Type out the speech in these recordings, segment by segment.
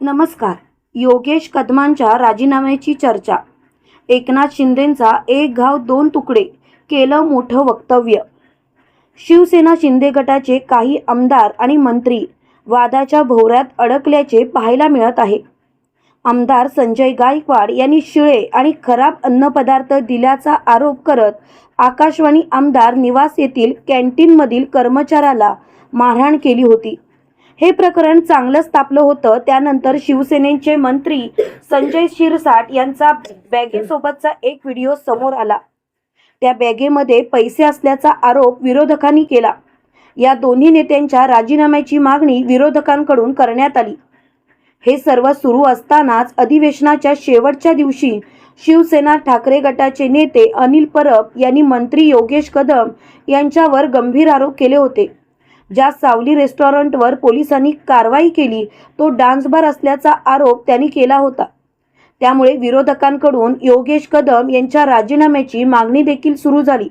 नमस्कार. योगेश कदमांच्या राजीनाम्याची चर्चा. एकनाथ शिंदेंचा एक घाव दोन तुकडे केलं मोठं वक्तव्य. शिवसेना शिंदे गटाचे काही आमदार आणि मंत्री वादाच्या भोवऱ्यात अडकल्याचे पाहायला मिळत आहे. आमदार संजय गायकवाड यांनी शिळे आणि खराब अन्नपदार्थ दिल्याचा आरोप करत आकाशवाणी आमदार निवास येथील कॅन्टीनमधील कर्मचाऱ्याला मारहाण केली होती. हे प्रकरण चांगलंच तापलं होतं. त्यानंतर शिवसेनेचे मंत्री संजय शिरसाट यांचा बॅगेसोबतचा एक व्हिडिओ समोर आला. त्या बॅगेमध्ये पैसे असल्याचा आरोप विरोधकांनी केला. या दोन्ही नेत्यांच्या राजीनाम्याची मागणी विरोधकांकडून करण्यात आली. हे सर्व सुरू असतानाच अधिवेशनाच्या शेवटच्या दिवशी शिवसेना ठाकरे गटाचे नेते अनिल परब यांनी मंत्री योगेश कदम यांच्यावर गंभीर आरोप केले होते. ज्या सावली रेस्टॉरंटवर पोलिसांनी कारवाई केली तो डान्स बार असल्याचा आरोप त्यांनी केला होता. त्यामुळे विरोधकांकडून योगेश कदम यांच्या राजीनाम्याची मागणी देखील सुरू झाली.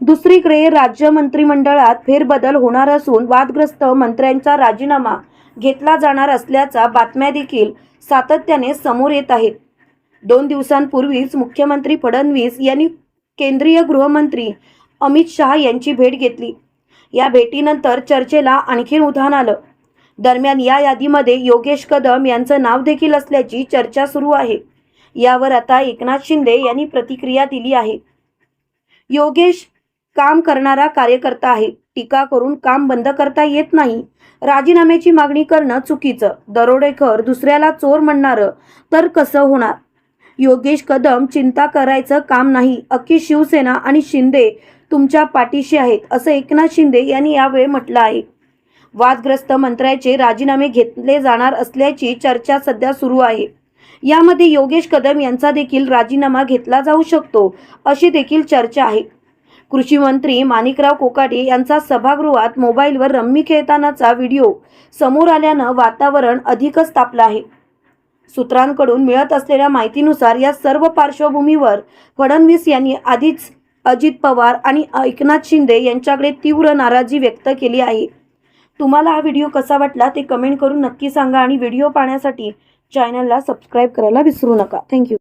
दुसरीकडे राज्य मंत्रिमंडळात फेरबदल होणार असून वादग्रस्त मंत्र्यांचा राजीनामा घेतला जाणार असल्याच्या बातम्या देखील सातत्याने समोर येत आहेत. दोन दिवसांपूर्वीच मुख्यमंत्री फडणवीस यांनी केंद्रीय गृहमंत्री अमित शहा यांची भेट घेतली. या भेटीनंतर चर्चेला आणखीन उधाण आलं. दरम्यान या यादीमध्ये योगेश कदम यांचं नाव देखील असल्याची चर्चा सुरू आहे. यावर आता एकनाथ शिंदे यांनी प्रतिक्रिया दिली आहे. योगेश काम करणारा कार्यकर्ता आहे. टीका करून काम बंद करता येत नाही. राजीनाम्याची मागणी करणं चुकीचं. दरोडेखोर दुसऱ्याला चोर म्हणणारं तर कसं होणार? योगेश कदम चिंता करायचं काम नाही. अख्खी शिवसेना आणि शिंदे तुमच्या पाठीशी आहेत असं एकनाथ शिंदे यांनी यावेळी म्हटलं आहे. वादग्रस्त मंत्र्याचे राजीनामे घेतले जाणार असल्याची चर्चा सध्या सुरू आहे. यामध्ये योगेश कदम यांचा देखील राजीनामा घेतला जाऊ शकतो अशी देखील चर्चा आहे. कृषी मंत्री माणिकराव कोकाटे यांचा सभागृहात मोबाईलवर रम्मी खेळतानाचा व्हिडिओ समोर आल्यानं वातावरण अधिकच तापलं आहे. सूत्रांकडून मिळत असलेल्या माहितीनुसार या सर्व पार्श्वभूमीवर फडणवीस यांनी आधीच अजित पवार आणि एकनाथ शिंदे यांच्याकडे तीव्र नाराजी व्यक्त केली आहे. तुम्हाला हा व्हिडिओ कसा वाटला ते कमेंट करून नक्की सांगा आणि व्हिडिओ पाहण्यासाठी चॅनलला सबस्क्राईब करायला विसरू नका. थँक्यू.